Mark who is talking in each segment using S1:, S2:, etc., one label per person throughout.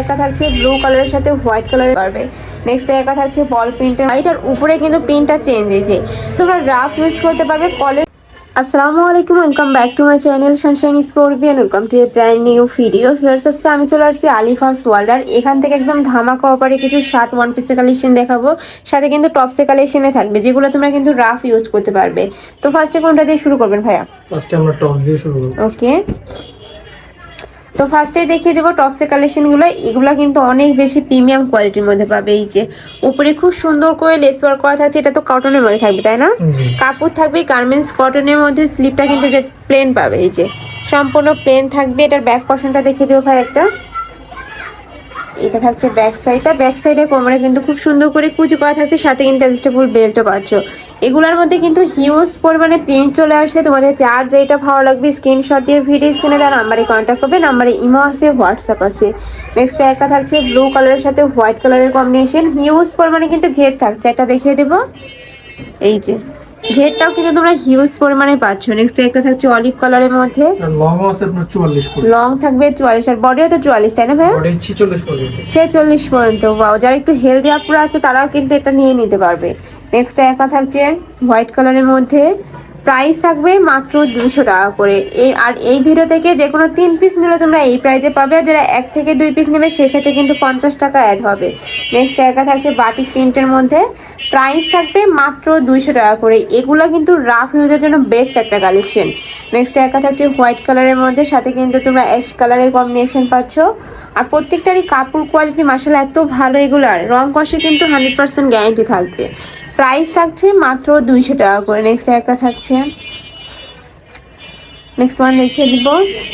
S1: একটা থাকছে ব্লু কালারের সাথে হোয়াইট কালারের পারবে নেক্সট একটা থাকছে বল প্রিন্টের এটার উপরে কিন্তু প্রিন্টটা চেঞ্জ হয়েছে। তোমরা রাফ ইউজ করতে পারবে কলেজ আসসালামু আলাইকুম welcome back to my channel sunshine স্পোর্বিয়ান welcome to a brand new video fierce আজকে আমি চলে আসছি আলিফাস ওয়ার্ল্ডার। এখান থেকে একদম ধামাকা অপারে কিছু শার্ট ওয়ান পিসের কালেকশন দেখাবো। সাথে কিন্তু টপসের কালেকশনে থাকবে যেগুলো তোমরা কিন্তু রাফ ইউজ করতে পারবে। তো ফার্স্টে কোনটা দিয়ে শুরু করবেন ভাইয়া?
S2: ফার্স্টে আমরা টপ দিয়ে শুরু করব।
S1: ওকে তো ফার্স্টে দেখিয়ে দেবো টপসের কালেকশনগুলো এগুলো কিন্তু অনেক বেশি প্রিমিয়াম কোয়ালিটির মধ্যে পাবে। এই যে উপরে খুব সুন্দর করে লেস ওয়ার্ক করা থাকছে। এটা তো কটনের মধ্যে থাকবে তাই না? কাপড় থাকবে গার্মেন্টস কটনের মধ্যে স্লিপটা কিন্তু যে প্লেন পাবে। এই যে সম্পূর্ণ প্লেন থাকবে। এটার ব্যাক পশনটা দেখিয়ে দেবো ভাই একটা। এটা থাকছে ব্যাক সাইডটা ব্যাক সাইডে কোমরে কিন্তু খুব সুন্দর করে কুচি করা থাকছে, সাথে কিন্তু অ্যাডজাস্টেবল বেল্টও পাচ্ছ। এগুলোর মধ্যে কিন্তু হিউজ পরিমাণে প্রিন্ট চলে আসছে। তোমাদের যার যেটা ভালো লাগবে স্ক্রিনশট দিয়ে ভিডিও স্ক্রিনে দেওয়া নাম্বারে কন্ট্যাক্ট করবে নাম্বারে ইমো আছে হোয়াটসঅ্যাপ আছে। নেক্সট একটা থাকছে ব্লু কালারের সাথে হোয়াইট কালারের কম্বিনেশন হিউজ পরিমাণে কিন্তু ঘের থাকছে। একটা দেখিয়ে দেবো। এই যে। ঘেরটাও কিন্তু তোমরা হিউজ পরিমাণে পাচ্ছ। নেক্সট একটা থাকছে অলিভ কালারের মধ্যে।
S2: লং আছে আপনার 44 করে
S1: লং থাকবে চুয়াল্লিশ আর বডিও তো চুয়াল্লিশ তাই না ভাই
S2: বডি 46 পর্যন্ত।
S1: ছেচল্লিশ পর্যন্ত বাও যারা একটু হেলদি আপুরা আছে তারাও কিন্তু এটা নিয়ে নিতে পারবে। নেক্সট একটা থাকছে হোয়াইট কালারের মধ্যে। প্রাইস থাকবে মাত্র দুশো টাকা করে। এই আর এই ভিডিও থেকে যে কোনো তিন পিস নিলে তোমরা এই প্রাইজে পাবে আর যারা এক থেকে দুই পিস নেবে সেক্ষেত্রে কিন্তু পঞ্চাশ টাকা অ্যাড হবে। নেক্সট একটা থাকছে বাটিক প্রিন্টের মধ্যে। প্রাইস থাকবে মাত্র দুইশো টাকা করে। এগুলো কিন্তু রাফ ইউজের জন্য বেস্ট একটা কালেকশন নেক্সট একটা থাকছে হোয়াইট কালারের মধ্যে, সাথে কিন্তু তোমরা অ্যাশ কালারের কম্বিনেশন পাচ্ছ। আর প্রত্যেকটারই কাপড় কোয়ালিটি মাসাল এত ভালো এগুলার। রং কষে কিন্তু হান্ড্রেড পার্সেন্ট গ্যারান্টি থাকবে। প্রাইস থাকছে মাত্র দুইশো টাকা করে। নেক্সট একটা থাকছে। নেক্সট ওয়ান দেখিয়ে দিব।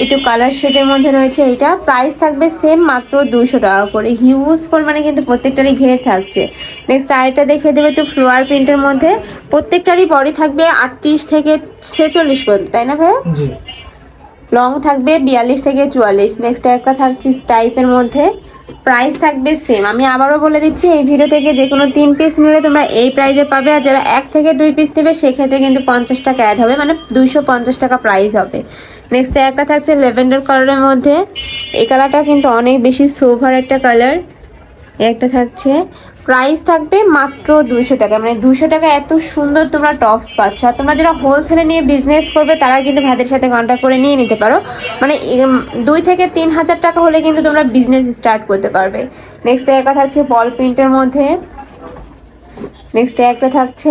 S1: একটু কালার শেডের মধ্যে রয়েছে এটা প্রাইস থাকবে সেম মাত্র দুশো টাকা করে। হিউজ পরিমাণে কিন্তু প্রত্যেকটারই ঘের থাকছে। নেক্সট আরেকটা দেখিয়ে দেবো একটু ফ্লোয়ার প্রিন্টের মধ্যে। প্রত্যেকটারই বডি থাকবে আটত্রিশ থেকে ছেচল্লিশ পর্যন্ত তাই না ভাইয়া? লং থাকবে বিয়াল্লিশ থেকে চুয়াল্লিশ। নেক্সট একটা থাকছে টাইপের মধ্যে। প্রাইস থাকবে সেম আমি আবারও বলে দিচ্ছি, এই ভিডিও থেকে যে কোনো তিন পিস নিলে তোমরা এই প্রাইজে পাবে। আর যারা এক থেকে দুই পিস নেবে, সেক্ষেত্রে কিন্তু পঞ্চাশ টাকা অ্যাড হবে মানে দুইশো পঞ্চাশ টাকা প্রাইস হবে। নেক্সট একটা থাকছে লেভেন্ডার কালারের মধ্যে। এই কালারটা কিন্তু অনেক বেশি সোভার একটা কালার একটা থাকছে প্রাইস থাকবে মাত্র দুশো টাকা। মানে দুশো টাকা এত সুন্দর তোমরা টপস পাচ্ছ। আর তোমরা যারা হোলসেলে নিয়ে বিজনেস করবে তারা কিন্তু ভাইদের সাথে কন্ট্যাক্ট করে নিয়ে নিতে পারো। মানে দুই থেকে তিন হাজার টাকা হলে কিন্তু তোমরা বিজনেস স্টার্ট করতে পারবে। নেক্সট একটা থাকছে বল প্রিন্টের মধ্যে। নেক্সট একটা থাকছে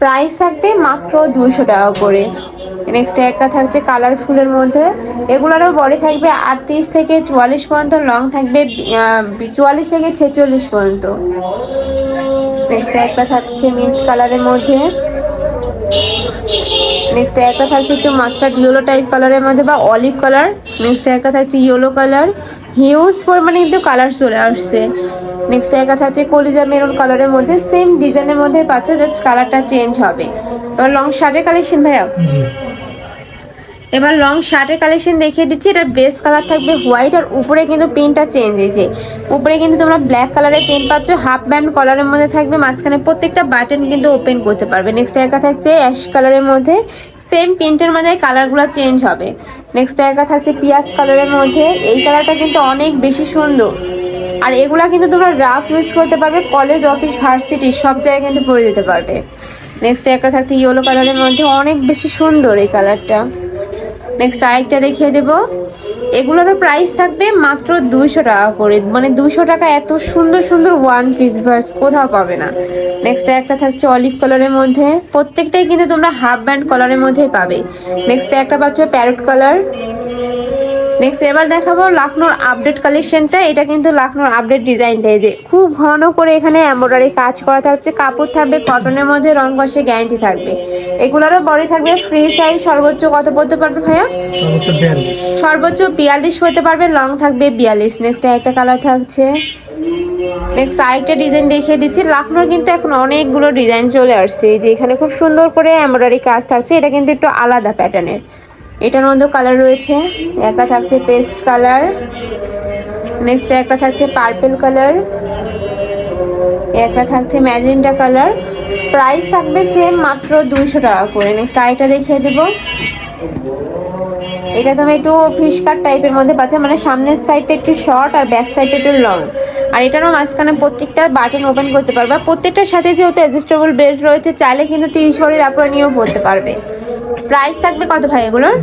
S1: প্রাইস থাকবে মাত্র দুশো টাকা করে। নেক্সট একটা থাকছে কালারফুলের মধ্যে। এগুলোরও বডি থাকবে আটত্রিশ থেকে চুয়াল্লিশ পর্যন্ত লং থাকবে চুয়াল্লিশ থেকে ছেচল্লিশ পর্যন্ত। নেক্সট একটা থাকছে মিন্ট কালারের মধ্যে। নেক্সট একটা থাকছে একটু মাস্টার্ড ইয়েলো টাইপ কালারের মধ্যে বা অলিভ কালার নেক্সট একটা থাকছে ইয়েলো কালার হিউজ পরিমাণে কিন্তু কালার চলে আসছে। নেক্সট একটা থাকছে কলিজা মেরুন কালারের মধ্যে। সেম ডিজাইনের মধ্যে পাচ্ছ জাস্ট কালারটা চেঞ্জ হবে। এবার লং শার্টের কালেকশন ভাইয়া? এবার লং শার্টের কালেকশন দেখিয়ে দিচ্ছি। এটার বেস কালার থাকবে হোয়াইট আর উপরে কিন্তু প্রিন্টটা চেঞ্জ হয়েছে। উপরে কিন্তু তোমরা ব্ল্যাক কালারের প্রিন্ট পাচ্ছ। হাফ ব্যান্ড কলারের মধ্যে থাকবে। মাঝখানে প্রত্যেকটা বাটন কিন্তু ওপেন করতে পারবে। নেক্সট একটা থাকছে অ্যাশ কালারের মধ্যে। সেম প্রিন্টের মধ্যে কালারগুলো চেঞ্জ হবে। নেক্সট একটা থাকছে পিয়াজ কালারের মধ্যে। এই কালারটা কিন্তু অনেক বেশি সুন্দর। আর এগুলা কিন্তু তোমরা রাফ ইউজ করতে পারবে। কলেজ অফিস ভার্সিটি সব জায়গায় কিন্তু পরে দিতে পারবে। নেক্সট একটা থাকছে ইয়েলো কালারের মধ্যে। অনেক বেশি সুন্দর এই কালারটা নেক্সট আরেকটা দেখিয়ে দেব। এগুলোরও প্রাইস থাকবে মাত্র দুইশো টাকা করে। মানে দুশো টাকা এত সুন্দর সুন্দর ওয়ান পিস ভার্স কোথাও পাবে না। নেক্সট একটা থাকছে অলিভ কালারের মধ্যে। প্রত্যেকটাই কিন্তু তোমরা হাফ ব্যান্ড কালারের মধ্যেই পাবে। নেক্সট একটা পাচ্ছ প্যারট কালার নেক্সট এবার দেখাবো লাখনোর আপডেট কালেকশনটা এটা কিন্তু লাখনোর আপডেট ডিজাইনটা এই যে খুব ঘন করে এখানে এমব্রয়ডারি কাজ করা থাকছে। কাপড় থাকবে কটনের মধ্যে রং কষে গ্যারান্টি থাকবে। এগুলোরও বডি থাকবে ফ্রি সাইজ সর্বোচ্চ কত পড়তে পারবে ভাইয়া?
S2: সর্বোচ্চ
S1: বিয়াল্লিশ। হতে পারবে লং থাকবে বিয়াল্লিশ। নেক্সট একটা কালার থাকছে। নেক্সট আরেকটা ডিজাইন দেখিয়ে দিচ্ছি। লাখনোর কিন্তু এখন অনেকগুলো ডিজাইন চলে আসছে। এই যে এখানে খুব সুন্দর করে এমব্রয়ডারি কাজ থাকছে। এটা কিন্তু একটু আলাদা প্যাটার্নের এটার মধ্যেও কালার রয়েছে, একটা থাকছে পেস্ট কালার নেক্সট একটা থাকছে পার্পেল কালার একটা থাকছে ম্যাজেন্টা কালার প্রাইস থাকবে সেম মাত্র দুইশো টাকা করে। নেক্সট আরেকটা দেখিয়ে দেবো। এটা তুমি একটু ফিশ কাট টাইপের মধ্যে পাচ্ছ মানে সামনের সাইডটা একটু শর্ট আর ব্যাক সাইডটা একটু লং আর এটারও মাঝখানে প্রত্যেকটা বাটন ওপেন করতে পারবে। প্রত্যেকটার সাথে যেহেতু অ্যাডজাস্টেবল বেল্ট রয়েছে, চাইলে কিন্তু তিরিশ ভরির আপনারা নিয়েও পড়তে পারবে। প্রাইস থাকবে কত ভাই এগুলোর?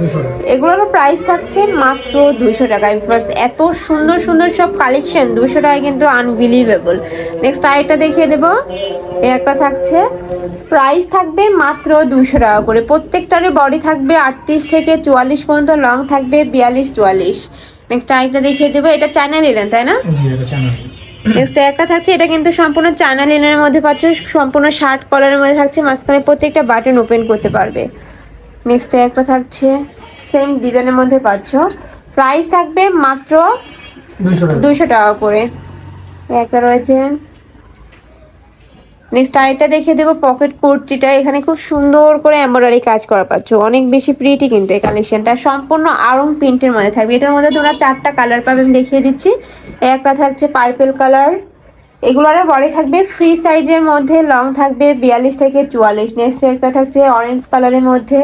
S1: এগুলোরও প্রাইস থাকছে মাত্র দুশো টাকা ফার্স্ট এত সুন্দর সুন্দর সব কালেকশন দুশো টাকা কিন্তু আনবিলিভেবল নেক্সট আরেকটা দেখিয়ে দেবো। এই একটা থাকছে। প্রাইস থাকবে মাত্র দুশো টাকা করে। প্রত্যেকটারই বডি থাকবে আটত্রিশ থেকে চুয়াল্লিশ পর্যন্ত লং থাকবে বিয়াল্লিশ চুয়াল্লিশ। নেক্সট আরেকটা দেখিয়ে দেবো। এটা চায়না নিলেন তাই না? নেক্সট একটা থাকছে। এটা কিন্তু সম্পূর্ণ চায়না লিনের মধ্যে পাচ্ছ। সম্পূর্ণ শার্ট কলারের মধ্যে থাকছে। মাঝখানে প্রত্যেকটা বাটন ওপেন করতে পারবে। নেক্সট একটা থাকছে। সেম ডিজাইনের মধ্যে পাচ্ছ। প্রাইস থাকবে মাত্র
S2: দুশো টাকা।
S1: করে। একটা রয়েছে। নেক্সট আরেকটা দেখে দেবো পকেট কুর্তিটা। এখানে খুব সুন্দর করে এমব্রয়ডারি কাজ করা পাচ্ছ। অনেক বেশি প্রিটি কিন্তু এই কালেকশনটা সম্পূর্ণ আরং প্রিন্টের মধ্যে থাকবে। এটার মধ্যে তোমরা চারটা কালার পাবে। আমি দেখিয়ে দিচ্ছি। একটা থাকছে পার্পেল কালার এগুলোর বডি থাকবে ফ্রি সাইজের মধ্যে লং থাকবে, বিয়াল্লিশ থেকে চুয়াল্লিশ নেক্সট একটা থাকছে অরেঞ্জ কালারের মধ্যে।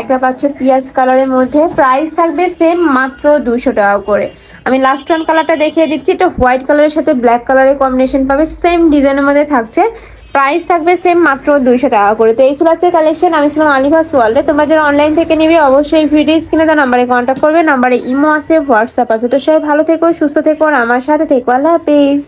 S1: একটা পাচ্ছ পিঁয়াজ কালারের মধ্যে প্রাইস থাকবে সেম মাত্র দুশো টাকা করে। আমি লাস্ট ওয়ান কালারটা দেখিয়ে দিচ্ছি, এটা হোয়াইট কালারের সাথে ব্ল্যাক কালারের কম্বিনেশন পাবে সেম ডিজাইনের মধ্যে থাকছে প্রাইস থাকবে সেম মাত্র দুশো টাকা করে। তো এই ছিল কালেকশন আমি ছিলাম আলিভাস ওয়ার্ল্ডে। তোমরা যারা অনলাইন থেকে নিবে, অবশ্যই ভিডিও স্ক্রিনে দেওয়া নাম্বারে কন্ট্যাক্ট করবে নাম্বারে ইমো আছে হোয়াটসঅ্যাপ আছে। তো সবাই ভালো থেকো, সুস্থ থেকো, আর আমার সাথে থেকো। আল্লাহ হাফিজ।